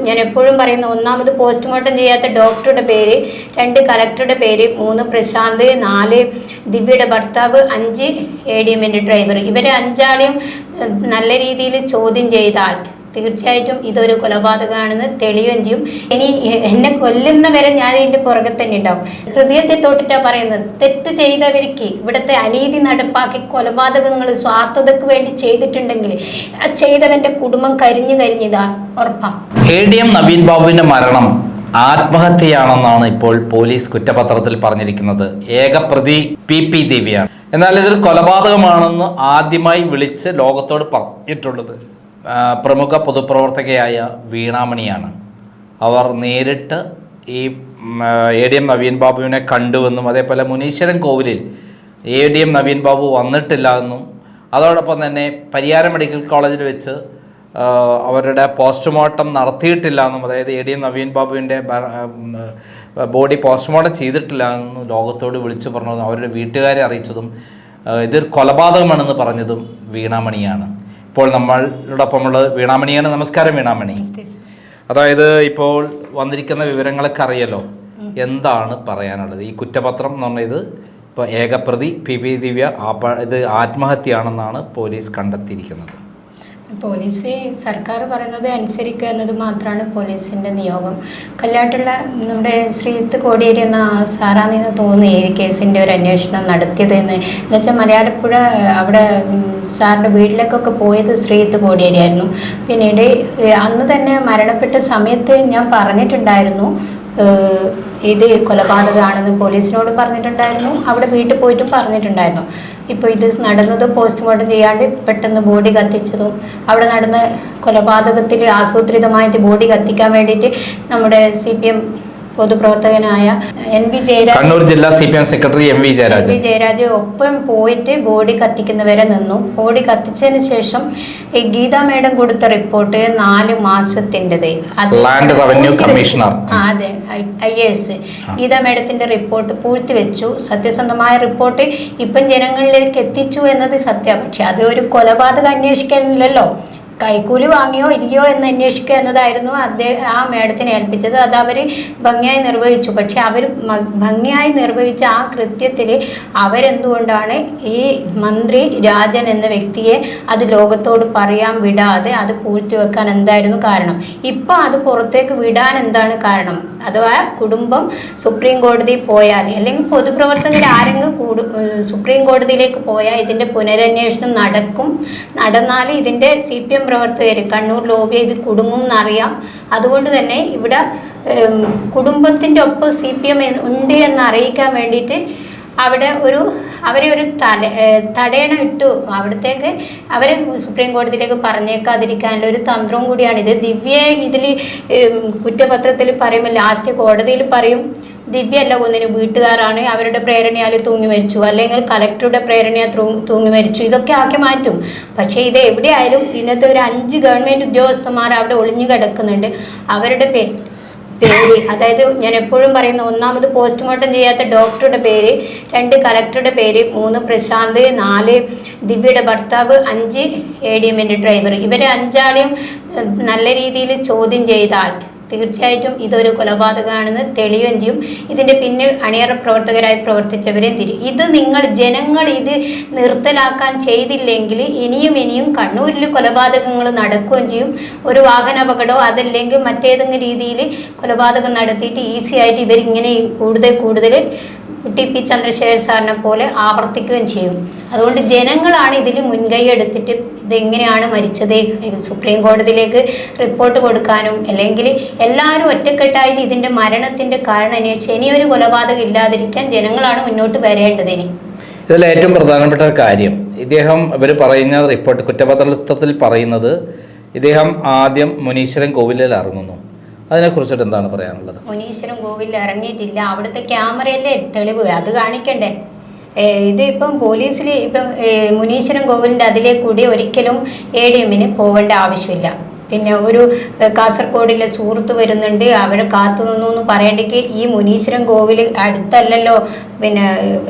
ഞാൻ എപ്പോഴും പറയുന്ന ഒന്നാമത് പോസ്റ്റ്മോർട്ടം ചെയ്യാത്ത ഡോക്ടറുടെ പേര് രണ്ട് കലക്ടറുടെ പേര് മൂന്ന് പ്രശാന്ത് നാല് ദിവ്യയുടെ ഭർത്താവ് അഞ്ച് എ ഡി എമ്മിന്റെ ഡ്രൈവർ ഇവരെ അഞ്ചാളെയും നല്ല രീതിയിൽ ചോദ്യം ചെയ്താൽ തീർച്ചയായിട്ടും ഇതൊരു കൊലപാതകമാണെന്ന് തെളിയുകയും ചെയ്യും. ഇനി എന്നെ കൊല്ലുന്ന വരെ ഞാൻ ഇതിന്റെ പുറകെ തന്നെ ഉണ്ടാവും. ഹൃദയത്തെ തൊട്ടിട്ടാ പറയുന്നത്. തെറ്റ് ചെയ്തവർക്ക് ഇവിടുത്തെ അനീതി നടപ്പാക്കി കൊലപാതകങ്ങൾ സ്വാർത്ഥതയ്ക്ക് വേണ്ടി ചെയ്തിട്ടുണ്ടെങ്കിൽ ആ ചെയ്തവന്റെ കുടുംബം കരിഞ്ഞു കരിഞ്ഞിതാ ഉറപ്പാ. എ ഡി എം നവീൻ ബാബുവിന്റെ മരണം ആത്മഹത്യയാണെന്നാണ് ഇപ്പോൾ പോലീസ് കുറ്റപത്രത്തിൽ പറഞ്ഞിരിക്കുന്നത്. ഏകപ്രതി പി പി ദേവിയാണ്. എന്നാൽ ഇതൊരു കൊലപാതകമാണെന്ന് ആദ്യമായി വിളിച്ച് ലോകത്തോട് പറഞ്ഞിട്ടുള്ളത്. പ്രമുഖ പൊതുപ്രവർത്തകയായ വീണാമണിയാണ്. അവർ നേരിട്ട് ഈ എ ഡി എം നവീൻ ബാബുവിനെ കണ്ടുവെന്നും അതേപോലെ മുനീശ്വരൻ കോവിലിൽ A D M Naveen Babu വന്നിട്ടില്ല എന്നും അതോടൊപ്പം തന്നെ പരിയാരം മെഡിക്കൽ കോളേജിൽ വെച്ച് അവരുടെ പോസ്റ്റ്മോർട്ടം നടത്തിയിട്ടില്ല എന്നും അതായത് എ ഡി എം നവീൻ ബാബുവിന്റെ ബോഡി പോസ്റ്റ്മോർട്ടം ചെയ്തിട്ടില്ല എന്നും ലോകത്തോട് വിളിച്ചു പറഞ്ഞതും അവരുടെ വീട്ടുകാരെ അറിയിച്ചതും ഇതൊരു കൊലപാതകമാണെന്ന് പറഞ്ഞതും വീണാമണിയാണ്. ഇപ്പോൾ നമ്മളോടൊപ്പമുള്ളത് വീണാമണിയാണ്. നമസ്കാരം വീണാമണി. അതായത് ഇപ്പോൾ വന്നിരിക്കുന്ന വിവരങ്ങളൊക്കെ അറിയല്ലോ എന്താണ് പറയാനുള്ളത്? ഈ കുറ്റപത്രം എന്ന് പറഞ്ഞത് ഇപ്പോൾ ഏകപ്രതി പി പി ദിവ്യ ഇത് ആത്മഹത്യയാണെന്നാണ് പോലീസ് കണ്ടെത്തിയിരിക്കുന്നത്. പോലീസ് സർക്കാർ പറയുന്നത് അനുസരിക്കുക എന്നത് മാത്രമാണ് പോലീസിന്റെ നിയോഗം. കല്ലാട്ടുള്ള നമ്മുടെ ശ്രീത്ത് കോടിയേരി എന്ന സാറാന്ന് തോന്നുന്നു ഈ കേസിന്റെ ഒരു അന്വേഷണം നടത്തിയത് എന്ന് എന്നുവെച്ചാൽ മലയാളപ്പുഴ അവിടെ സാറിന്റെ വീട്ടിലേക്കൊക്കെ പോയത് ശ്രീത്ത് കോടിയേരിയായിരുന്നു. പിന്നീട് അന്ന് തന്നെ മരണപ്പെട്ട സമയത്ത് ഞാൻ പറഞ്ഞിട്ടുണ്ടായിരുന്നു ഇത് കൊലപാതകമാണെന്ന് പോലീസിനോട് പറഞ്ഞിട്ടുണ്ടായിരുന്നു അവിടെ വീട്ടിൽ പോയിട്ടും പറഞ്ഞിട്ടുണ്ടായിരുന്നു. ഇപ്പോൾ ഇത് നടന്നത് പോസ്റ്റ്മോർട്ടം ചെയ്യാണ്ട് പെട്ടെന്ന് ബോഡി കത്തിച്ചതും അവിടെ നടന്ന കൊലപാതകത്തിൽ ആസൂത്രിതമായിട്ട് ബോഡി കത്തിക്കാൻ വേണ്ടിയിട്ട് നമ്മുടെ സി പി എം പൊതുപ്രവർത്തകനായ എൻ വി ജയരാജ് കണ്ണൂർ ജില്ലാ C P M secretary M V Jayaraj Jayaraj ഒപ്പം പോയിട്ട് ബോഡി കത്തിക്കുന്നവരെ നിന്നു. ബോഡി കത്തിച്ചതിന് ശേഷം ഈ ഗീതാ മേഡം കൊടുത്ത റിപ്പോർട്ട് നാല് മാസത്തിന്റെത്. ലാൻഡ് റവന്യൂ കമ്മീഷണർ അതെ. I S. ഗീതാ മേഡത്തിന്റെ റിപ്പോർട്ട് പൂഴ്ത്തി വെച്ചു സത്യസന്ധമായ റിപ്പോർട്ട് ഇപ്പം ജനങ്ങളിലേക്ക് എത്തിച്ചു എന്നത് സത്യം പക്ഷെ അത് ഒരു കൊലപാതകം അന്വേഷിക്കാനില്ലല്ലോ. കൈക്കൂലി വാങ്ങിയോ ഇല്ലയോ എന്ന് അന്വേഷിക്കുക എന്നതായിരുന്നു അദ്ദേഹം ആ മേഡത്തിനെ ഏൽപ്പിച്ചത്. അത് അവർ ഭംഗിയായി നിർവഹിച്ചു. പക്ഷെ അവർ ഭംഗിയായി നിർവഹിച്ച ആ കൃത്യത്തിൽ അവരെന്തുകൊണ്ടാണ് ഈ മന്ത്രി രാജൻ എന്ന വ്യക്തിയെ അത് ലോകത്തോട് പറയാൻ വിടാതെ അത് പൂഴ്ത്തിവെക്കാൻ എന്തായിരുന്നു കാരണം? ഇപ്പം അത് പുറത്തേക്ക് വിടാൻ എന്താണ് കാരണം? അഥവാ കുടുംബം സുപ്രീം കോടതി പോയാൽ അല്ലെങ്കിൽ പൊതുപ്രവർത്തകർ ആരെങ്കിലും കൂടു സുപ്രീം കോടതിയിലേക്ക് പോയാൽ ഇതിന്റെ പുനരന്വേഷണം നടക്കും. നടന്നാൽ ഇതിന്റെ സി പി എം പ്രവർത്തകർ കണ്ണൂർ ലോബി ഇത് കുടുങ്ങും എന്നറിയാം. അതുകൊണ്ട് തന്നെ ഇവിടെ കുടുംബത്തിന്റെ ഒപ്പം സി പി എം ഉണ്ട് എന്ന് അറിയിക്കാൻ വേണ്ടിയിട്ട് അവിടെ ഒരു അവരെ ഒരു തട തടയണ ഇട്ടു. അവിടത്തേക്ക് അവരെ സുപ്രീം കോടതിയിലേക്ക് പറഞ്ഞേക്കാതിരിക്കാനുള്ള ഒരു തന്ത്രവും കൂടിയാണ് ഇത്. ദിവ്യയെ ഇതിൽ കുറ്റപത്രത്തിൽ പറയുമ്പോൾ ലാസ്റ്റ് കോടതിയിൽ പറയും. ദിവ്യയല്ല കുന്നിന് വീട്ടുകാരാണ് അവരുടെ പ്രേരണയാൽ തൂങ്ങി മരിച്ചു. അല്ലെങ്കിൽ കലക്ടറുടെ പ്രേരണയാൽ തൂങ്ങി മരിച്ചു. ഇതൊക്കെ ആക്കി മാറ്റും. പക്ഷേ ഇത് എവിടെയായാലും ഇന്നത്തെ ഒരു അഞ്ച് ഗവൺമെന്റ് ഉദ്യോഗസ്ഥന്മാർ അവിടെ ഒളിഞ്ഞു കിടക്കുന്നുണ്ട്. അവരുടെ പേര് പേര് അതായത് ഞാൻ എപ്പോഴും പറയുന്ന ഒന്നാമത് പോസ്റ്റ്മോർട്ടം ചെയ്യാത്ത ഡോക്ടറുടെ പേര് രണ്ട് കലക്ടറുടെ പേര് മൂന്ന് പ്രശാന്ത് നാല് ദിവ്യയുടെ ഭർത്താവ് അഞ്ച് എ ഡി എമ്മിന്റെ ഡ്രൈവർ ഇവരെ അഞ്ചാളെയും നല്ല രീതിയിൽ ചോദ്യം ചെയ്താൽ തീർച്ചയായിട്ടും ഇതൊരു കൊലപാതകമാണെന്ന് തെളിയുകയും ചെയ്യും. ഇതിന്റെ പിന്നിൽ അണിയറ പ്രവർത്തകരായി പ്രവർത്തിച്ചവരെയും തിരിയും ഇത് നിങ്ങൾ ജനങ്ങൾ ഇത് നിർത്തലാക്കാൻ ചെയ്തില്ലെങ്കിൽ ഇനിയും ഇനിയും കണ്ണൂരിൽ കൊലപാതകങ്ങൾ നടക്കുകയും ചെയ്യും. ഒരു വാഹന അപകടമോ അതല്ലെങ്കിൽ മറ്റേതെങ്കിലും രീതിയിൽ കൊലപാതകം നടത്തിയിട്ട് ഈസി ആയിട്ട് ഇവരിങ്ങനെ കൂടുതൽ കൂടുതൽ ടി പി ചന്ദ്രശേഖർ സാറിനെ പോലെ ആവർത്തിക്കുകയും ചെയ്യും. അതുകൊണ്ട് ജനങ്ങളാണ് ഇതിൽ മുൻകൈ എടുത്തിട്ട് ഇതെങ്ങനെയാണ് മരിച്ചത്? സുപ്രീം കോടതിയിലേക്ക് റിപ്പോർട്ട് കൊടുക്കാനും അല്ലെങ്കിൽ എല്ലാവരും ഒറ്റക്കെട്ടായിട്ട് ഇതിന്റെ മരണത്തിന്റെ കാരണം അന്വേഷിച്ച് ഇനിയൊരു കൊലപാതകം ഇല്ലാതിരിക്കാൻ ജനങ്ങളാണ് മുന്നോട്ട് വരേണ്ടത് ഇനി. ഇതിൽ ഏറ്റവും പ്രധാനപ്പെട്ട ഒരു കാര്യം ഇദ്ദേഹം ഇവർ പറയുന്ന റിപ്പോർട്ട് കുറ്റപത്രത്തിൽ പറയുന്നത് ഇദ്ദേഹം ആദ്യം മുനീശ്വരൻ കോവിലിൽ ഇറങ്ങുന്നു. അതിനെക്കുറിച്ചിട്ട് എന്താണ് പറയാനുള്ളത്? മുനീശ്വരം കോവിലിൽ ഇറങ്ങിയിട്ടില്ല. അവിടുത്തെ ക്യാമറയല്ലേ തെളിവ്? അത് കാണിക്കണ്ടേ? ഇത് ഇപ്പം പോലീസിൽ ഇപ്പം മുനീശ്വരം കോവിലിന്റെ അതിലെ കൂടി ഒരിക്കലും എ ഡി എമ്മിന് പോവേണ്ട ആവശ്യമില്ല. പിന്നെ ഒരു കാസർഗോഡിലെ സുഹൃത്ത് വരുന്നുണ്ട്. അവിടെ കാത്തു നിന്നു എന്ന് പറയേണ്ടെങ്കിൽ ഈ മുനീശ്വരൻ കോവിൽ അടുത്തല്ലല്ലോ പിന്നെ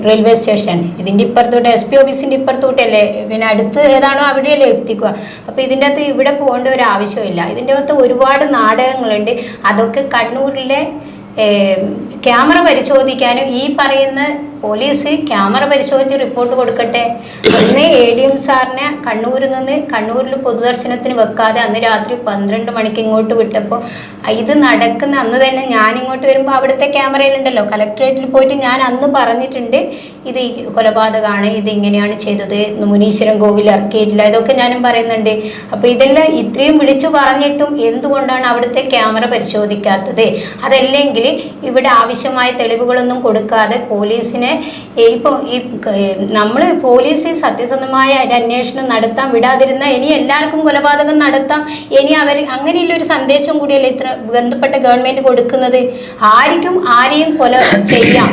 റെയിൽവേ സ്റ്റേഷൻ. ഇതിന്റെ ഇപ്പുറത്തോട്ട് എസ് പി ഓഫീസിന്റെ ഇപ്പുറത്തോട്ടല്ലേ? പിന്നെ അടുത്ത് ഏതാണോ അവിടെയല്ലേ എത്തിക്കുക. അപ്പോൾ ഇതിന്റെ അകത്ത് ഇവിടെ പോകേണ്ട ഒരു ആവശ്യമില്ല. ഇതിന്റെ അകത്ത് ഒരുപാട് നാടകങ്ങളുണ്ട്. അതൊക്കെ കണ്ണൂരിലെ ക്യാമറ പരിശോധിക്കാനും ഈ പറയുന്ന പോലീസ് ക്യാമറ പരിശോധിച്ച് റിപ്പോർട്ട് കൊടുക്കട്ടെ? അന്ന് എ ഡി എം സാറിനെ കണ്ണൂരിൽ നിന്ന് കണ്ണൂരിൽ പൊതുദർശനത്തിന് വെക്കാതെ അന്ന് രാത്രി പന്ത്രണ്ട് മണിക്ക് ഇങ്ങോട്ട് വിട്ടപ്പോൾ ഇത് നടക്കുന്ന അന്ന് തന്നെ ഞാൻ ഇങ്ങോട്ട് വരുമ്പോൾ അവിടുത്തെ ക്യാമറയിലുണ്ടല്ലോ കലക്ട്രേറ്റിൽ പോയിട്ട് ഞാൻ അന്ന് പറഞ്ഞിട്ടുണ്ട് ഇത് കൊലപാതകമാണ് ഇത് ഇങ്ങനെയാണ് ചെയ്തത്. മുനീശ്വരൻ കോവിൽ ഇറക്കിയിട്ടില്ല ഇതൊക്കെ ഞാനും പറയുന്നുണ്ട്. അപ്പോൾ ഇതെല്ലാം ഇത്രയും വിളിച്ചു പറഞ്ഞിട്ടും എന്തുകൊണ്ടാണ് അവിടുത്തെ ക്യാമറ പരിശോധിക്കാത്തത്? അതല്ലെങ്കിൽ ഇവിടെ ആവശ്യമായ തെളിവുകളൊന്നും കൊടുക്കാതെ പോലീസിനെ ഇപ്പോൾ ഈ നമ്മൾ പോലീസ് സത്യസന്ധമായ ഒരു അന്വേഷണം നടത്താൻ വിടാതിരുന്ന ഇനി എല്ലാവർക്കും കൊലപാതകം നടത്താം. ഇനി അവർ അങ്ങനെയുള്ള ഒരു സന്ദേശം കൂടിയല്ലേ ഇത്ര ബന്ധപ്പെട്ട ഗവൺമെന്റ് കൊടുക്കുന്നത്? ആർക്കും ആരെയും കൊല ചെയ്യാം.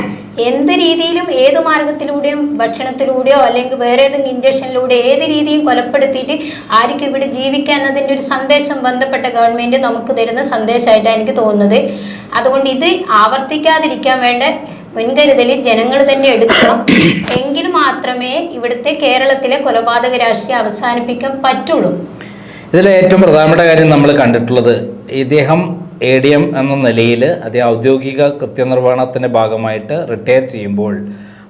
എന്ത് രീതിയിലും ഏത് മാർഗത്തിലൂടെയും ഭക്ഷണത്തിലൂടെയോ അല്ലെങ്കിൽ വേറെ ഏതെങ്കിലും ഇഞ്ചക്ഷനിലൂടെ ഏത് രീതിയും കൊലപ്പെടുത്തിയിട്ട് ആർക്കും ഇവിടെ ജീവിക്കാൻ എന്നതിന്റെ ഒരു സന്ദേശം ബന്ധപ്പെട്ട ഗവൺമെന്റ് നമുക്ക് തരുന്ന സന്ദേശമായിട്ടാണ് എനിക്ക് തോന്നുന്നത്. അതുകൊണ്ട് ഇത് ആവർത്തിക്കാതിരിക്കാൻ വേണ്ട. മുൻകരുതൽ ജനങ്ങൾ തന്നെ എടുക്കണം. എങ്കിൽ മാത്രമേ ഇവിടുത്തെ കേരളത്തിലെ കൊലപാതക രാഷ്ട്രീയം അവസാനിപ്പിക്കാൻ പറ്റുള്ളൂ. ഇതിൽ ഏറ്റവും പ്രധാനപ്പെട്ട കാര്യം നമ്മൾ കണ്ടിട്ടുള്ളത് ഇദ്ദേഹം എ ഡി എം എന്ന നിലയിൽ അദ്ദേഹം ഔദ്യോഗിക കൃത്യനിർവഹണത്തിന്റെ ഭാഗമായിട്ട് റിട്ടയർ ചെയ്യുമ്പോൾ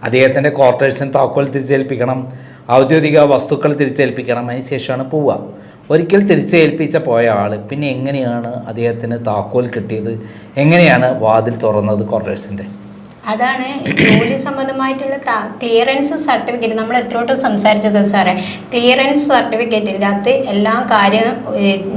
അദ്ദേഹത്തിന്റെ ക്വാർട്ടേഴ്സിന് താക്കോൽ തിരിച്ചേൽപ്പിക്കണം ഔദ്യോഗിക വസ്തുക്കൾ തിരിച്ചേൽപ്പിക്കണം അതിന് ശേഷമാണ് പോവുക. ഒരിക്കൽ തിരിച്ചേൽപ്പിച്ച പോയ ആൾ പിന്നെ എങ്ങനെയാണ് അദ്ദേഹത്തിന് താക്കോൽ കിട്ടിയത്? എങ്ങനെയാണ് വാതിൽ തുറന്നത് ക്വാർട്ടേഴ്സിന്റെ അതാണ് ജോലി സംബന്ധമായിട്ടുള്ള ക്ലിയറൻസ് സർട്ടിഫിക്കറ്റ്. നമ്മൾ എത്രോട്ടും സംസാരിച്ചത് സാറേ. ക്ലിയറൻസ് സർട്ടിഫിക്കറ്റിനകത്ത് എല്ലാ കാര്യവും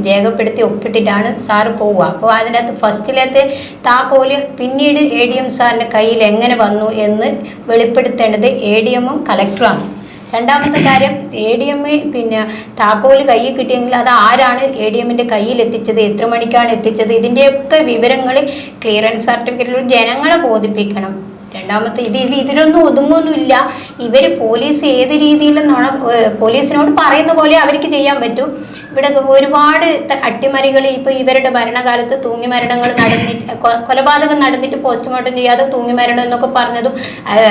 രേഖപ്പെടുത്തി ഒപ്പിട്ടിട്ടാണ് സാറ് പോവുക. അപ്പോൾ അതിനകത്ത് ഫസ്റ്റിലത്തെ താക്കോൽ പിന്നീട് എ ഡി എം സാറിന്റെ കയ്യിൽ എങ്ങനെ വന്നു എന്ന് വെളിപ്പെടുത്തേണ്ടത് എ ഡി എമ്മും കളക്ടറുമാണ് രണ്ടാമത്തെ കാര്യം എ ഡി എം പിന്നെ താക്കോൽ കയ്യിൽ കിട്ടിയെങ്കിൽ അത് ആരാണ് എ ഡി എമ്മിന്റെ കയ്യിൽ എത്തിച്ചത് എത്ര മണിക്കാണ് എത്തിച്ചത് ഇതിന്റെയൊക്കെ വിവരങ്ങൾ ക്ലിയറൻസ് സർട്ടിഫിക്കറ്റിലൂടെ ജനങ്ങളെ ബോധിപ്പിക്കണം. രണ്ടാമത്തെ ഇത് ഇത് ഇതിലൊന്നും ഒതുങ്ങൊന്നുമില്ല. ഇവർ പോലീസ് ഏത് രീതിയിലും പോലീസിനോട് പറയുന്ന പോലെ അവർക്ക് ചെയ്യാൻ പറ്റും. ഇവിടെ ഒരുപാട് അട്ടിമറികൾ ഇപ്പൊ ഇവരുടെ ഭരണകാലത്ത് തൂങ്ങി മരണങ്ങൾ നടന്നിട്ട് കൊലപാതകം നടന്നിട്ട് പോസ്റ്റ്മോർട്ടം ചെയ്യാതെ തൂങ്ങി മരണം എന്നൊക്കെ പറഞ്ഞതും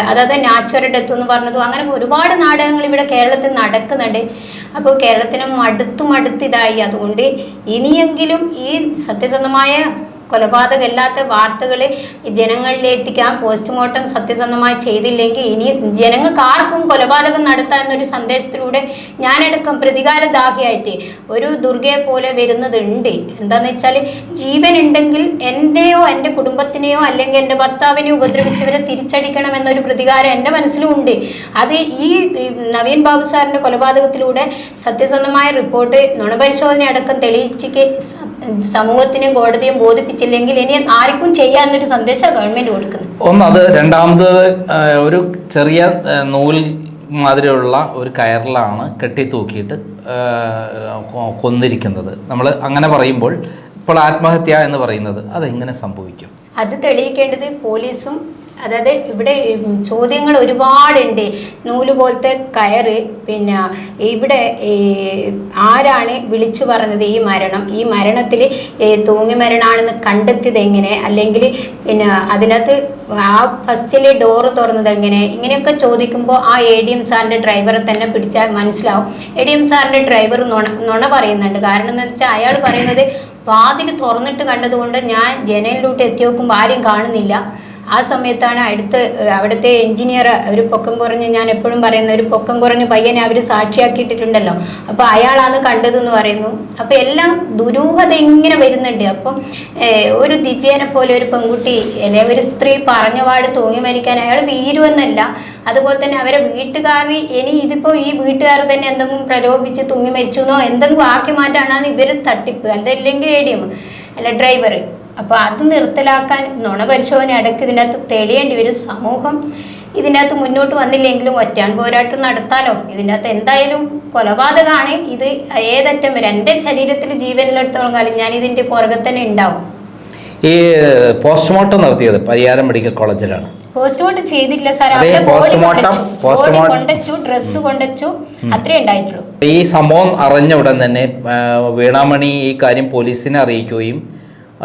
അതായത് നാച്ചുറൽ ഡെത്ത് എന്ന് പറഞ്ഞതും അങ്ങനെ ഒരുപാട് നാടകങ്ങൾ ഇവിടെ കേരളത്തിൽ നടക്കുന്നുണ്ട്. അപ്പോൾ കേരളത്തിന് മടുത്തു മടുത്തിതായി അതുകൊണ്ട് ഇനിയെങ്കിലും ഈ സത്യസന്ധമായ കൊലപാതകമല്ലാത്ത വാർത്തകൾ ജനങ്ങളിലേക്ക് എത്തിക്കാൻ പോസ്റ്റ്മോർട്ടം സത്യസന്ധമായി ചെയ്തില്ലെങ്കിൽ ഇനി ജനങ്ങൾക്ക് ആർക്കും കൊലപാതകം നടത്താൻ എന്നൊരു സന്ദേശത്തിലൂടെ ഞാനടക്കം പ്രതികാരദാഹിയായിട്ട് ഒരു ദുർഗയെ പോലെ വരുന്നതുണ്ട്. എന്താന്ന് വെച്ചാൽ ജീവൻ ഉണ്ടെങ്കിൽ എന്റെയോ എന്റെ കുടുംബത്തിനെയോ അല്ലെങ്കിൽ എന്റെ ഭർത്താവിനെ ഉപദ്രവിച്ചവരെ തിരിച്ചടിക്കണം എന്നൊരു പ്രതികാരം എന്റെ മനസ്സിലും ഉണ്ട്. അത് ഈ നവീൻ ബാബു സാറിന്റെ കൊലപാതകത്തിലൂടെ സത്യസന്ധമായ റിപ്പോർട്ട് നുണപരിശോധന അടക്കം തെളിയിച്ചിക്ക് സ- സമൂഹത്തിനും കോടതിയും ബോധിപ്പിച്ചില്ലെങ്കിൽ ഇനി ആർക്കും ചെയ്യാന്നൊരു സന്ദേശം ഗവൺമെന്റ് കൊടുക്കുന്നത് ഒന്ന് അത് രണ്ടാമത് ഒരു ചെറിയ നൂൽ മാതിരിയുള്ള ഒരു കയറിലാണ് കെട്ടി തൂക്കിയിട്ട് ആ, കൊന്നിരിക്കുന്നത്. നമ്മൾ അങ്ങനെ പറയുമ്പോൾ ഇപ്പോൾ ആത്മഹത്യ എന്ന് പറയുന്നത് അതെങ്ങനെ സംഭവിക്കും? അത് തെളിയിക്കേണ്ടത് പോലീസും അതായത് ഇവിടെ ചോദ്യങ്ങൾ ഒരുപാടുണ്ട്. നൂൽ പോലത്തെ കയറ് പിന്നെ ഇവിടെ ആരാണ് വിളിച്ചു പറഞ്ഞത് ഈ മരണം? ഈ മരണത്തിൽ തൂങ്ങി മരണമാണെന്ന് കണ്ടെത്തിയത് എങ്ങനെ? അല്ലെങ്കിൽ പിന്നെ അതിനകത്ത് ആ ഫസ്റ്റിലെ ഡോറ് തുറന്നത് എങ്ങനെ? ഇങ്ങനെയൊക്കെ ചോദിക്കുമ്പോൾ ആ എ ഡി എം സാറിന്റെ ഡ്രൈവറെ തന്നെ പിടിച്ചാൽ മനസ്സിലാവും. എ ഡി എം സാറിന്റെ ഡ്രൈവർ നുണ നുണ പറയുന്നുണ്ട്. കാരണം എന്ന് വെച്ചാൽ അയാൾ പറയുന്നത് വാതിൽ തുറന്നിട്ട് കണ്ടതുകൊണ്ട് ഞാൻ ജനലിലോട്ട് എത്തി നോക്കുമ്പോൾ ആരും കാണുന്നില്ല. ആ സമയത്താണ് അടുത്ത് അവിടുത്തെ എഞ്ചിനീയർ ഒരു പൊക്കം കുറഞ്ഞ് ഞാൻ എപ്പോഴും പറയുന്ന ഒരു പൊക്കം കുറഞ്ഞ് പയ്യനെ അവർ സാക്ഷിയാക്കിയിട്ടിട്ടുണ്ടല്ലോ. അപ്പോൾ അയാളാണ് കണ്ടതെന്ന് പറയുന്നു. അപ്പോൾ എല്ലാം ദുരൂഹത ഇങ്ങനെ വരുന്നുണ്ട്. അപ്പം ഒരു ദിവ്യനെ പോലെ ഒരു പെൺകുട്ടി അല്ലെ ഒരു സ്ത്രീ പറഞ്ഞ പാട് തൂങ്ങി മരിക്കാൻ അയാൾ വീരുവെന്നല്ല. അതുപോലെ തന്നെ അവരെ വീട്ടുകാർ ഇനി ഇതിപ്പോൾ ഈ വീട്ടുകാർ തന്നെ എന്തെങ്കിലും പ്രലോഭിച്ച് തൂങ്ങി മരിച്ചു എന്നോ എന്തെങ്കിലും ആക്കി മാറ്റാനാണ് ഇവർ തട്ടിപ്പ്. അതല്ലെങ്കിൽ എ ഡി എം അല്ല ഡ്രൈവർ അപ്പോൾ അത് നിർത്തലാക്കാൻ നുണ പരിശോധന അടക്കം ഇതിനകത്ത് തെളിയേണ്ടി വരും. സമൂഹം ഇതിന്റെ അകത്ത് മുന്നോട്ട് വന്നില്ലെങ്കിലും ഒറ്റാൻ പോരാട്ടം നടത്താലോ? ഇതിന്റെ അകത്ത് എന്തായാലും കൊലപാതകമാണ് ഇത് ഏതറ്റം? വരെ എന്റെ ശരീരത്തിൽ ജീവനിലെടുത്തോളം കാലം ഞാൻ ഇതിന്റെ പുറകെ തന്നെ ഉണ്ടാവും. ഈ പോസ്റ്റ്മോർട്ടം നടത്തിയത് പരിയാരം മെഡിക്കൽ കോളേജിലാണ്. പോസ്റ്റ്മോർട്ടം ചെയ്തില്ല സാർ പോസ്റ്റ്മോർട്ടം പോസ്റ്റ്മോർട്ടം. കൊണ്ടച്ചു ഡ്രസ്സ് കൊണ്ടച്ചു. അത്രേ ഉണ്ടായിട്ടുള്ളൂ. ഈ സംഭവം അറിഞ്ഞ ഉടൻ തന്നെ വീണാമണി ഈ കാര്യം പോലീസിനെ അറിയിക്കുകയും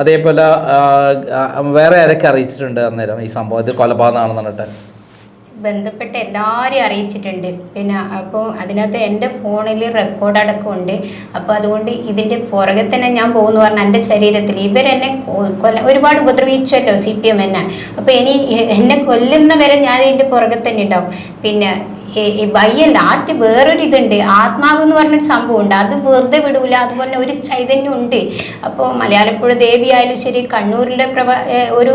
അതേപോലെ വേറെ ആരൊക്കെ അറിയിച്ചിട്ടുണ്ട് അന്നേരം ഈ സംഭവത്തിൽ കൊലപാതകമാണെന്ന് പറഞ്ഞിട്ട്. ബന്ധപ്പെട്ട എല്ലാവരെയും അറിയിച്ചിട്ടുണ്ട്. പിന്നെ അപ്പോൾ അതിനകത്ത് എന്റെ ഫോണിൽ റെക്കോർഡ് അടക്കം ഉണ്ട്. അപ്പോൾ അതുകൊണ്ട് ഇതിന്റെ പുറകെ തന്നെ ഞാൻ പോകുന്നു പറഞ്ഞാൽ എന്റെ ശരീരത്തിൽ. ഇവരെന്നെ കൊല്ല ഒരുപാട് ഉപദ്രവിച്ചല്ലോ സി പി എം എന്നെ. അപ്പോൾ ഇനി എന്നെ കൊല്ലുന്നവരെ ഞാൻ ഇതിന്റെ പുറകെ തന്നെ ഉണ്ടാവും. പിന്നെ ബയ്യ ലാസ്റ്റ് വേറൊരു ഇതുണ്ട്. ആത്മാവ് എന്ന് പറഞ്ഞൊരു സംഭവം ഉണ്ട്. അത് വെറുതെ വിടൂല. അതുപോലെ ഒരു ചൈതന്യം ഉണ്ട്. അപ്പോൾ മലയാളപ്പുഴ ദേവി ആയാലും ശരി കണ്ണൂരിലെ പ്രവ ഒരു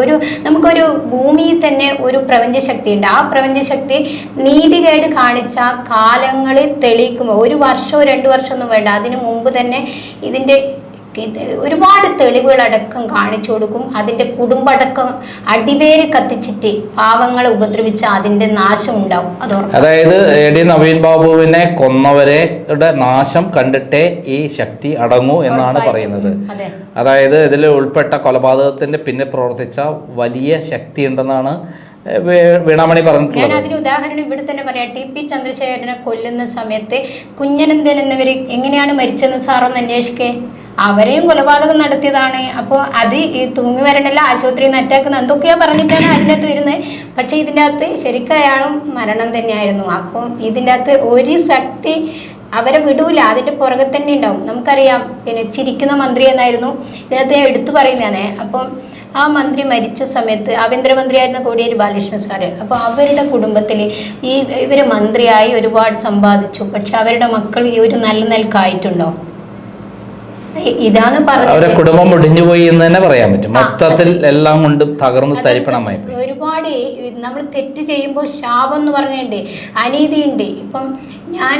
ഒരു നമുക്കൊരു ഭൂമിയിൽ തന്നെ ഒരു പ്രപഞ്ചശക്തി ഉണ്ട് ആ പ്രപഞ്ചശക്തി നീതികേട് കാണിച്ച കാലങ്ങളിൽ തെളിയിക്കുമ്പോൾ ഒരു വർഷമോ രണ്ട് വർഷമൊന്നും വേണ്ട. അതിന് മുമ്പ് തന്നെ ഇതിന്റെ ഇത് ഒരുപാട് തെളിവുകളടക്കം കാണിച്ചു കൊടുക്കും. അതിന്റെ കുടുംബടക്കം അടിവേര് കത്തിച്ചിട്ട് പാവങ്ങളെ ഉപദ്രവിച്ച അതിന്റെ നാശം ഉണ്ടാവും അത് അതായത് എ ഡി നവീൻ ബാബുവിനെ കൊന്നവരെ നാശം കണ്ടിട്ടേ ഈ ശക്തി അടങ്ങൂ എന്നാണ് പറയുന്നത്. അതായത് ഇതിൽ ഉൾപ്പെട്ട കൊലപാതകത്തിന്റെ പിന്നെ പ്രവർത്തിച്ച വലിയ ശക്തി ഉണ്ടെന്നാണ് വീണാമണി പറഞ്ഞു ഞാൻ അതിന് ഉദാഹരണം ഇവിടെ തന്നെ പറയാം. ടി പി ചന്ദ്രശേഖരനെ കൊല്ലുന്ന സമയത്ത് കുഞ്ഞനന്ദൻ എന്നിവർ എങ്ങനെയാണ് മരിച്ചതെന്ന് സാറൊന്ന് അന്വേഷിക്കേ. അവരെയും കൊലപാതകം നടത്തിയതാണ്. അപ്പോൾ അത് ഈ തൂങ്ങി വരണല്ല ആശുപത്രിയിൽ നിന്ന് അറ്റാക്ക് എന്തൊക്കെയോ പറഞ്ഞിട്ടാണ് അതിനകത്ത് വരുന്നത്. പക്ഷേ ഇതിന്റെ അകത്ത് ശരിക്കും അയാളും മരണം തന്നെയായിരുന്നു. അപ്പം ഇതിന്റെ അകത്ത് ഒരു ശക്തി അവരെ വിടൂല. അതിന്റെ പുറകെ തന്നെ ഉണ്ടാവും. നമുക്കറിയാം പിന്നെ ചിരിക്കുന്ന മന്ത്രി എന്നായിരുന്നു. ഇതിനകത്ത് ഞാൻ എടുത്തു പറയുന്നതാണ്. അപ്പം ആ മന്ത്രി മരിച്ച സമയത്ത് ആഭ്യന്തരമന്ത്രിയായിരുന്ന കോടിയേരി ബാലകൃഷ്ണൻ സാറ് അപ്പോൾ അവരുടെ കുടുംബത്തിൽ ഈ ഇവർ മന്ത്രിയായി ഒരുപാട് സമ്പാദിച്ചു. പക്ഷെ അവരുടെ മക്കൾ ഈ ഒരു നല്ല നിലക്കായിട്ടുണ്ടോ? ഇതാണ് അവരെ കുടുംബം ഒടിഞ്ഞുപോയി എന്ന് തന്നെ പറയാൻ പറ്റും. മൊത്തത്തിൽ എല്ലാം കൊണ്ടും തകർന്ന് തരിപ്പണമായി. ഒരുപാട് നമ്മൾ തെറ്റ് ചെയ്യുമ്പോൾ ശാപം എന്ന് പറഞ്ഞുണ്ട് അനീതിയുണ്ട്. ഇപ്പം ഞാൻ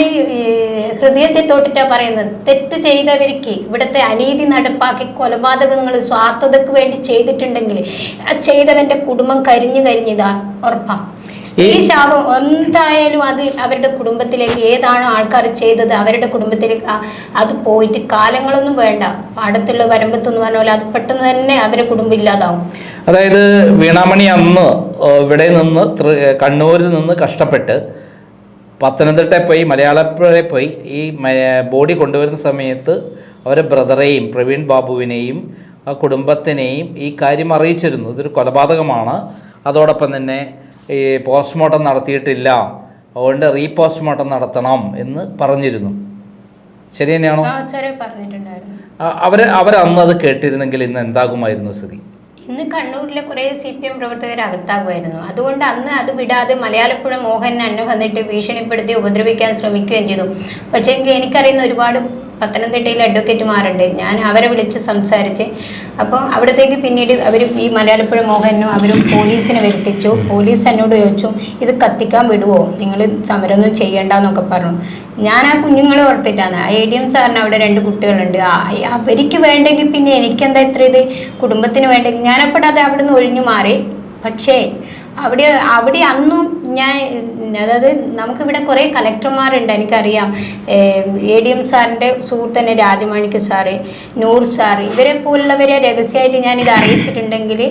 ഹൃദയത്തെ തൊട്ടിട്ടാ പറയുന്നത്. തെറ്റ് ചെയ്തവർക്ക് ഇവിടുത്തെ അനീതി നടപ്പാക്കി കൊലപാതകങ്ങൾ സ്വാർത്ഥതക്ക് വേണ്ടി ചെയ്തിട്ടുണ്ടെങ്കിൽ ആ ചെയ്തവന്റെ കുടുംബം കരിഞ്ഞു കരിഞ്ഞിതാ ഉറപ്പാ. സ്ത്രീ ശാപം എന്തായാലും അത് അവരുടെ കുടുംബത്തിലേക്ക് ഏതാണോ ആൾക്കാർ ചെയ്തത് അവരുടെ കുടുംബത്തിലേക്ക് അത് പോയിട്ട് കാലങ്ങളൊന്നും വേണ്ട. പാടത്തുള്ള വരമ്പത്ത് എന്ന് പറഞ്ഞ പോലെ അത് പെട്ടെന്ന് തന്നെ അവരുടെ കുടുംബം ഇല്ലാതാവും. അതായത് വീണാമണി അന്ന് ഇവിടെ നിന്ന് കണ്ണൂരിൽ നിന്ന് കഷ്ടപ്പെട്ട് പത്തനംതിട്ടയിൽ പോയി മലയാളപ്പുഴയിൽ പോയി ഈ ബോഡി കൊണ്ടുവരുന്ന സമയത്ത് അവരെ ബ്രദറെയും പ്രവീൺ ബാബുവിനെയും ആ കുടുംബത്തിനെയും ഈ കാര്യം അറിയിച്ചിരുന്നു. ഇതൊരു കൊലപാതകമാണ്. അതോടൊപ്പം തന്നെ ഈ പോസ്റ്റ്മോർട്ടം നടത്തിയിട്ടില്ല. അതുകൊണ്ട് റീപോസ്റ്റ്മോർട്ടം നടത്തണം എന്ന് പറഞ്ഞിരുന്നു. ശരി തന്നെയാണോ? അവർ അവരന്ന് അത് കേട്ടിരുന്നെങ്കിൽ ഇന്ന് എന്താകുമായിരുന്നു സ്ഥിതി? ഇന്ന് കണ്ണൂരിലെ കുറെ സി പി എം പ്രവർത്തകർ അകത്താകുമായിരുന്നു. അതുകൊണ്ട് അന്ന് അത് വിടാതെ മലയാളപ്പുഴ മോഹൻ അന്നു വന്നിട്ട് ഭീഷണിപ്പെടുത്തി ഉപദ്രവിക്കാൻ ശ്രമിക്കുകയും ചെയ്തു. പക്ഷേ എനിക്കറിയുന്ന ഒരുപാട് പത്തനംതിട്ടയിൽ അഡ്വക്കേറ്റുമാരുണ്ട് ഞാൻ അവരെ വിളിച്ച് സംസാരിച്ച് അപ്പോൾ അവിടത്തേക്ക് പിന്നീട് അവർ ഈ മലയാളപ്പുഴ മോഹനും അവരും പോലീസിനെ വരുത്തിച്ചു. പോലീസ് എന്നോട് ചോദിച്ചു ഇത് കത്തിക്കാൻ വിടുവോ? നിങ്ങൾ സമരമൊന്നും ചെയ്യണ്ടെന്നൊക്കെ പറഞ്ഞു. ഞാൻ ആ കുഞ്ഞുങ്ങളെ ഓർത്തിട്ടാണ്. ഐ ഡി എം സാറിന് അവിടെ രണ്ട് കുട്ടികളുണ്ട്. അവർക്ക് വേണ്ടെങ്കിൽ പിന്നെ എനിക്കെന്താ ഇത്ര ഇത്? കുടുംബത്തിന് വേണ്ടെങ്കിൽ ഞാനപ്പോഴത് അവിടെ നിന്ന് ഒഴിഞ്ഞു മാറി. പക്ഷേ അവിടെ അവിടെ അന്നും ഞാൻ അതായത് നമുക്കിവിടെ കുറേ കലക്ടർമാരുണ്ട് എനിക്കറിയാം. എ ഡി എം സാറിന്റെ സുഹൃത്ത് തന്നെ രാജമാണിക്യ സാറ് നൂർ സാർ ഇവരെ പോലുള്ളവരെ രഹസ്യമായിട്ട് ഞാനിത് അറിയിച്ചിട്ടുണ്ടെങ്കിൽ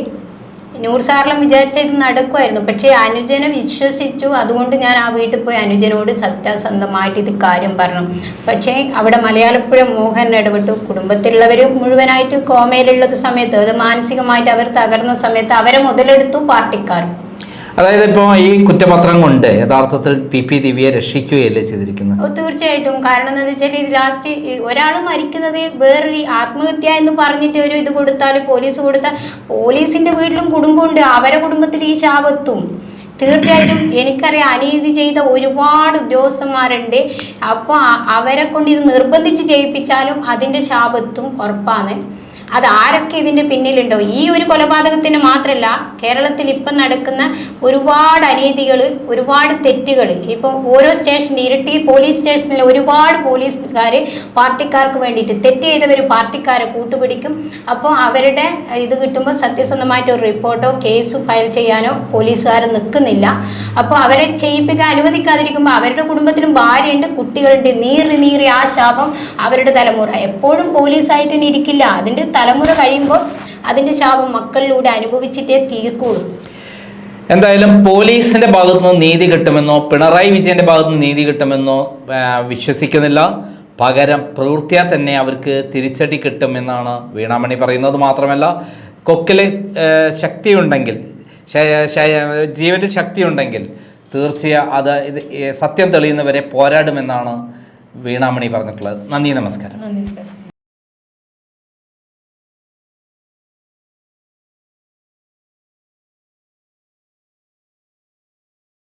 നൂർ സാറിലും വിചാരിച്ച ഇത് നടക്കുമായിരുന്നു. പക്ഷേ അനുജനെ വിശ്വസിച്ചു. അതുകൊണ്ട് ഞാൻ ആ വീട്ടിൽ പോയി അനുജനോട് സത്യസന്ധമായിട്ട് ഇത് കാര്യം പറഞ്ഞു. പക്ഷേ അവിടെ മലയാളപ്പുഴ മോഹൻ ഇടപെട്ടു. കുടുംബത്തിലുള്ളവർ മുഴുവനായിട്ട് കോമയിലുള്ളത് സമയത്ത് അത് മാനസികമായിട്ട് അവർ തകർന്ന സമയത്ത് അവരെ മുതലെടുത്തു പാർട്ടിക്കാർ. അതായത് ഇപ്പോ ഈ കുറ്റപത്രം കൊണ്ട് യഥാർത്ഥത്തിൽ പി പി ദിവ്യയെ രക്ഷിക്കുകയല്ലേ ചെയ്തിരിക്കുന്നത്? തീർച്ചയായിട്ടും. കാരണം എന്താ വെച്ചാൽ ലാസ്റ്റ് ഒരാൾ മരിക്കുന്നത് വേറൊരു ആത്മഹത്യ എന്ന് പറഞ്ഞിട്ട് ഒരു ഇത് കൊടുത്താൽ പോലീസ് കൊടുത്താൽ പോലീസിന്റെ വീട്ടിലും കുടുംബമുണ്ട്. അവരെ കുടുംബത്തിൽ ഈ ശാപത്തും. തീർച്ചയായിട്ടും എനിക്കറിയാം അനീതി ചെയ്ത ഒരുപാട് ഉദ്യോഗസ്ഥന്മാരുണ്ട്. അപ്പോൾ അവരെ കൊണ്ട് ഇത് നിർബന്ധിച്ച് ചെയ്യിപ്പിച്ചാലും അതിന്റെ ശാപത്തും ഉറപ്പാണ്. അത് ആരൊക്കെ ഇതിന്റെ പിന്നിലുണ്ടോ? ഈ ഒരു കൊലപാതകത്തിന് മാത്രമല്ല കേരളത്തിൽ ഇപ്പം നടക്കുന്ന ഒരുപാട് അനീതികൾ ഒരുപാട് തെറ്റുകൾ ഇപ്പോൾ ഓരോ സ്റ്റേഷൻ ഇരട്ടി പോലീസ് സ്റ്റേഷനിൽ ഒരുപാട് പോലീസുകാർ പാർട്ടിക്കാർക്ക് വേണ്ടിയിട്ട് തെറ്റ് ചെയ്തവർ പാർട്ടിക്കാരെ കൂട്ടുപിടിക്കും. അപ്പോൾ അവരുടെ ഇത് കിട്ടുമ്പോൾ സത്യസന്ധമായിട്ട് ഒരു റിപ്പോർട്ടോ കേസ് ഫയൽ ചെയ്യാനോ പോലീസുകാർ നിൽക്കുന്നില്ല. അപ്പോൾ അവരെ ചെയ്യിപ്പിക്കാൻ അനുവദിക്കാതിരിക്കുമ്പോൾ അവരുടെ കുടുംബത്തിനും ഭാര്യയുണ്ട് കുട്ടികളുണ്ട് നീറി നീറി ആ ശാപം അവരുടെ തലമുറ. എപ്പോഴും പോലീസായിട്ട് തന്നെ ഇരിക്കില്ല. അതിന്റെ തലമുറ കഴിയുമ്പോൾ അതിന്റെ ശാപം മക്കളിലൂടെ അനുഭവിച്ചിട്ടേ തീർക്കുള്ളൂ. എന്തായാലും പോലീസിന്റെ ഭാഗത്തുനിന്ന് നീതി കിട്ടുമെന്നോ പിണറായി വിജയന്റെ ഭാഗത്തുനിന്ന് നീതി കിട്ടുമെന്നോ വിശ്വസിക്കുന്നില്ല. പകരം പ്രവൃത്തിയാൽ തന്നെ അവർക്ക് തിരിച്ചടി കിട്ടുമെന്നാണ് വീണാമണി പറയുന്നത് മാത്രമല്ല കൊക്കിൽ ശക്തിയുണ്ടെങ്കിൽ ജീവന്റെ ശക്തിയുണ്ടെങ്കിൽ തീർച്ചയാ അത് ഇത് സത്യം തെളിയുന്നവരെ പോരാടുമെന്നാണ് വീണാമണി പറഞ്ഞിട്ടുള്ളത്. നന്ദി നമസ്കാരം.